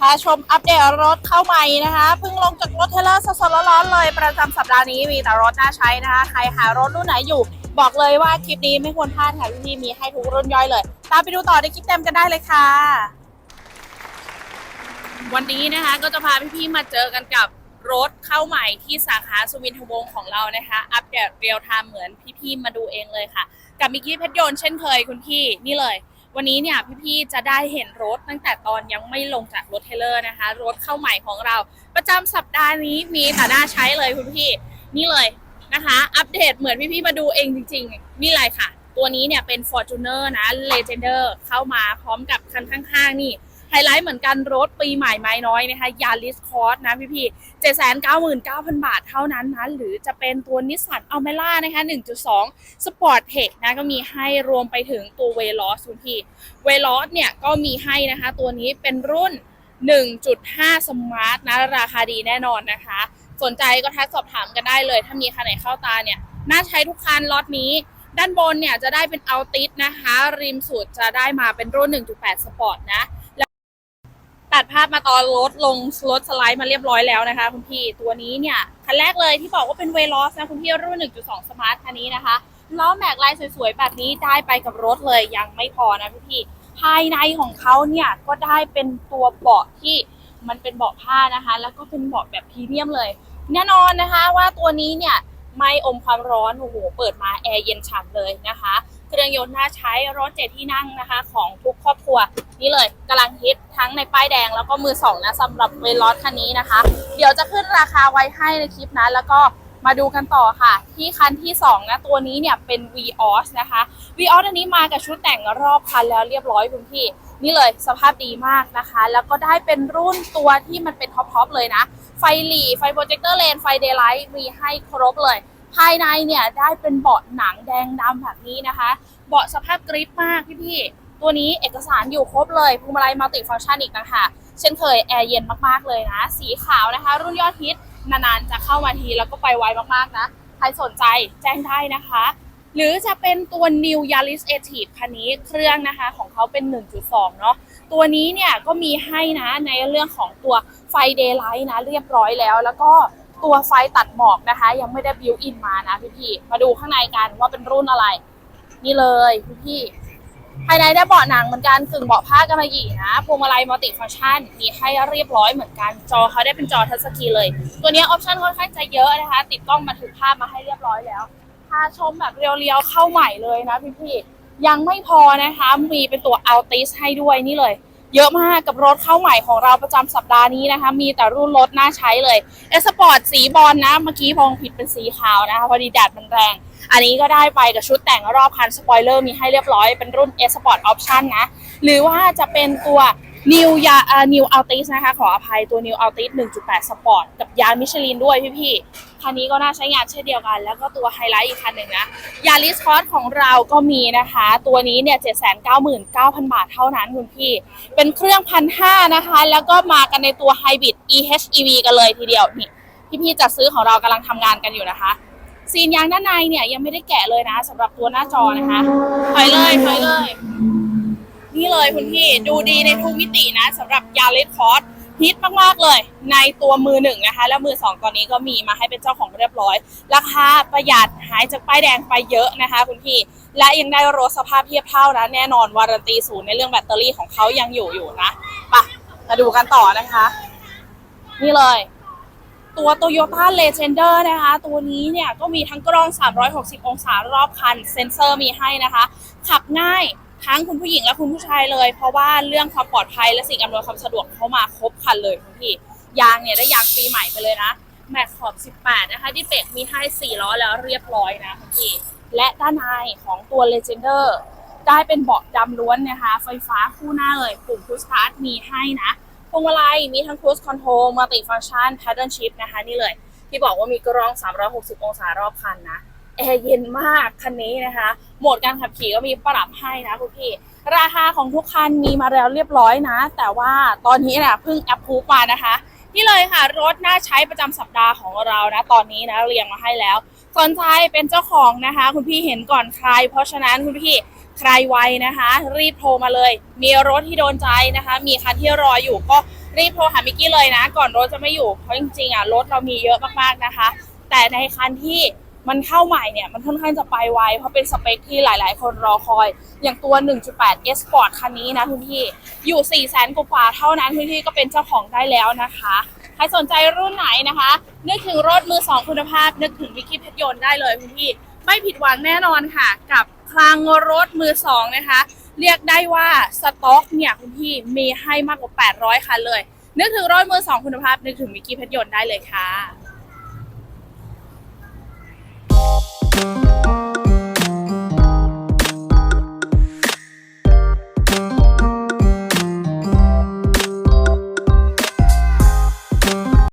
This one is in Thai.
พาชมอัปเดตรถเข้าใหม่นะคะเพิ่งลงจากรถเทเลอร์สดๆร้อนๆเลย ประจำสัปดาห์นี้มีแต่รถน่าใช้นะคะ ใครหารถรุ่นไหนอยู่ บอกเลยว่าคลิปนี้ไม่ควรพลาดค่ะพี่มีให้ทุกรุ่นย่อยเลย ตามไปดูต่อในคลิปเต็มกันได้เลยค่ะ วันนี้นะคะก็จะพาพี่ๆมาเจอกันกับรถเข้าใหม่ที่สาขาสุวินทวงศ์ของเรานะคะ อัปเดตเรียลไทม์เหมือนพี่ๆมาดูเองเลยค่ะ กับมิกกี้เพชรยนต์เช่นเคยคุณพี่นี่เลย วันนี้เนี่ยพี่ๆจะได้เห็นรถตั้งแต่ตอนยังไม่ลงจากรถเทเลอร์นะคะ รถเข้าใหม่ของเรา ประจำสัปดาห์นี้มีแต่น่าใช้เลยคุณพี่นี่เลยนะคะ อัปเดตเหมือนพี่ๆมาดูเองจริง ๆ นี่เลยค่ะ ตัวนี้เนี่ยเป็น Fortuner นะ Legender เข้ามาพร้อมกับคันข้างๆนี่ ไฮไลท์เหมือนกันรถปีใหม่ไม้น้อยนะคะ Yaris Cross นะพี่ๆ799,000บาทเท่านั้นนะหรือจะเป็นตัว Nissan Almera นะคะ1.2 Sport Tech นะก็มีให้รวมไปถึงตัว Veloz คุณพี่ Veloz เนี่ยก็มีให้นะคะ ตัวนี้เป็นรุ่น 1.5 Smart นะราคาดีแน่นอนนะคะ สนใจก็ทักสอบถามกันได้เลย ถ้ามีคันไหนเข้าตาเนี่ย น่าใช้ทุกคันล็อตนี้ ด้านบนเนี่ยจะได้เป็นเอาติสนะคะ ริมสุดจะได้มาเป็นรุ่น 1.8 Sport นะ ตัดภาพมาตอนรถลงรถสไลด์มาเรียบร้อยแล้วนะคะคุณพี่ตัวนี้เนี่ยคันแรกเลยที่บอกว่าเป็นเวลอสนะคุณพี่รุ่น 1.2 สมาร์ทคันนี้นะคะล้อแม็กลายสวยๆ แบบนี้ได้ไปกับรถเลยยังไม่พอนะพี่พี่ภายในของเขาเนี่ยก็ได้เป็นตัวเบาะที่มันเป็นเบาะผ้านะคะ แล้วก็เป็นเบาะแบบพรีเมียมเลย แน่นอนนะคะว่าตัวนี้เนี่ย ไม่อมความร้อนโอ้โหเปิดมาแอร์เย็นฉ่ำเลยนะคะ เครื่องยนต์น่าใช้รถเจ็ดที่นั่งนะคะ ของทุกครอบครัวนี่เลยกำลังฮิตทั้งในป้ายแดงแล้วก็มือสองนะสำหรับเวลอสคันนี้นะคะ เดี๋ยวจะขึ้นราคาไว้ให้ในคลิปนะแล้วก็มาดูกันต่อค่ะ ที่คันที่ 2 นะ ตัวนี้เนี่ยเป็น v ีออสนะคะ v ีออสอันนี้มากับชุดแต่งรอบคันแล้วเรียบร้อยคุณพี่ นี่เลยสภาพดีมากนะคะ แล้วก็ได้เป็นรุ่นตัวที่มันเป็นท็อปๆเลยนะ ไฟหลีไฟโปรเจคเตอร์เลนไฟเดย์ไลท์มีให้ครบเลย ภายในเนี่ยได้เป็นเบาะหนังแดงดำแบบนี้นะคะ เบาะสภาพกริปมากพี่ๆ ตัวนี้เอกสารอยู่ครบเลยพวงมาลัยมัลติฟังก์ชันอีกนะคะ เช่นเคยแอร์เย็นมากๆเลยนะ สีขาวนะคะ รุ่นยอดฮิตนานๆจะเข้ามาทีแล้วก็ไปไวมากๆนะ ใครสนใจแจ้งได้นะคะ หรือจะเป็นตัว New Yaris a t i v e คันนี้เครื่องนะคะของเขาเป็น 1.2 เนาะตัวนี้เนี่ยก็มีให้นะในเรื่องของตัวไฟ Daylight นะเรียบร้อยแล้ว แล้วก็ตัวไฟตัดหมอกนะคะ ยังไม่ได้บิวอินมานะพี่ๆมาดูข้างในกันว่าเป็นรุ่นอะไร นี่เลยพี่ๆภายในได้เบาะหนังเหมือนกันกึ่งเบาะผ้ากำมะหยีนะพวงมาลัยมัลติฟังก์ชันมีให้เรียบร้อยเหมือนกัน จอเขาได้เป็นจอทัชสกรีนเลย ตัวนี้ออปชั่นค่อนข้างจะเยอะนะคะ ติดกล้องบันทึกภาพมาให้เรียบร้อยแล้วาชมแบบเรียวๆเข้าใหม่เลยนะพี่ๆยังไม่พอนะคะ มีเป็นตัว Altis ให้ด้วยนี่เลย เยอะมากกับรถเข้าใหม่ของเราประจำสัปดาห์นี้นะคะ มีแต่รุ่นรถน่าใช้เลยเอสปอร์ตสีบอลนะ เมื่อกี้พองผิดเป็นสีขาวนะคะพอดีแดดมันแรง อันนี้ก็ได้ไปกับชุดแต่งรอบคันสปอยเลอร์มีให้เรียบร้อยเป็นรุ่น S Sport Option นะ หรือว่าจะเป็นตัว New ยาอ่า New Altis นะคะ ขออภัยตัว New Altis 1.8 Sport กับยางมิชลินด้วยพี่ๆคันนี้ก็น่าใช้งานเช่นเดียวกัน แล้วก็ตัวไฮไลท์อีกคันหนึ่งนะยาริสคอสของเราก็มีนะคะ ตัวนี้เนี่ย 799,000 บาทเท่านั้นคุณพี่ เป็นเครื่องพันห้านะคะ แล้วก็มากันในตัวไฮบริด EHEV กันเลยทีเดียวนี่พี่ๆจัดซื้อของเรากำลังทำงานกันอยู่นะคะซีนยางด้านในเนี่ยยังไม่ได้แกะเลยนะสำหรับตัวหน้าจอนะคะถอยเลยถอยเลย นี่เลยคุณพี่ดูดีในทุกมิตินะสำหรับยาริสคอสฮิตมากๆเลยในตัวมือหนึ่งนะคะ แล้วมือสองตอนนี้ก็มีมาให้เป็นเจ้าของเรียบร้อย ราคาประหยัดหายจากป้ายแดงไปเยอะนะคะคุณพี่ และยังได้รถสภาพเทียบเท่านะแน่นอนวารันตีศูนย์ในเรื่องแบตเตอรี่ของเขายังอยู่อยู่นะไปะมาดูกันต่อนะคะ นี่เลย ตัว Toyota Legender นะคะ ตัวนี้เนี่ยก็มีทั้งกล้อง 360 องศารอบคัน เซ็นเซอร์มีให้นะคะ ขับง่าย ทั้งคุณผู้หญิงและคุณผู้ชายเลย เพราะว่าเรื่องความปลอดภัยและสิ่งอำนวยความสะดวกเขามาครบคันเลยคุณพี่ยางเนี่ยได้ยางปีใหม่ไปเลยนะแม็กขอบ 18 นะคะที่เบรกมีให้4ล้อแล้วเรียบร้อยนะคุณพี่และด้านในของตัว Legender ได้เป็นเบาะดำล้วนนะคะ ไฟฟ้าคู่หน้าเลยปุ่มพุชสตาร์ทมีให้นะพวงมาลัยมีทั้ง cruise control multi function paddle shift นะคะนี่เลย ที่บอกว่ามีกล้อง 360 องศารอบคันนะ แอร์เย็นมากคันนี้นะคะ โหมดการขับขี่ก็มีปรับให้นะคุณพี่ ราคาของทุกคันมีมาแล้วเรียบร้อยนะ แต่ว่าตอนนี้เนี่ยเพิ่งแอปพูมานะคะ นี่เลยค่ะ รถน่าใช้ประจำสัปดาห์ของเรานะ ตอนนี้นะเรียงมาให้แล้วสนใจเป็นเจ้าของนะคะ คุณพี่เห็นก่อนใคร เพราะฉะนั้นคุณพี่ใครไวนะคะ รีบโทรมาเลย มีรถที่โดนใจนะคะ มีคันที่รออยู่ก็รีบโทรหามิกกี้เลยนะ ก่อนรถจะไม่อยู่เพราะจริงๆอะรถเรามีเยอะมากๆนะคะ แต่ในคันที่ มันเข้าใหม่เนี่ย มันค่อนข้างจะไปไว เพราะเป็นสเปคที่หลายๆ คนรอคอย อย่างตัว 1.8 S Sport คันนี้นะทุกที่อยู่ 4 0 0 0 0 0กว่าเท่านั้นทุกที่ก็เป็นเจ้าของได้แล้วนะคะ ใครสนใจรุ่นไหนนะคะ นึกถึงรถมือสองคุณภาพ นึกถึงวิกกี้เพชรยนต์ได้เลยคุณพี่ไม่ผิดหวังแน่นอนค่ะ กับคลังรถมือสองนะคะ เรียกได้ว่าสต็อกเนี่ยคุณพี่มีให้มากกว่า 800 คันเลย นึกถึงรถมือสองคุณภาพนึกถึงวิกกี้เพชรยนต์ได้เลยค่ะ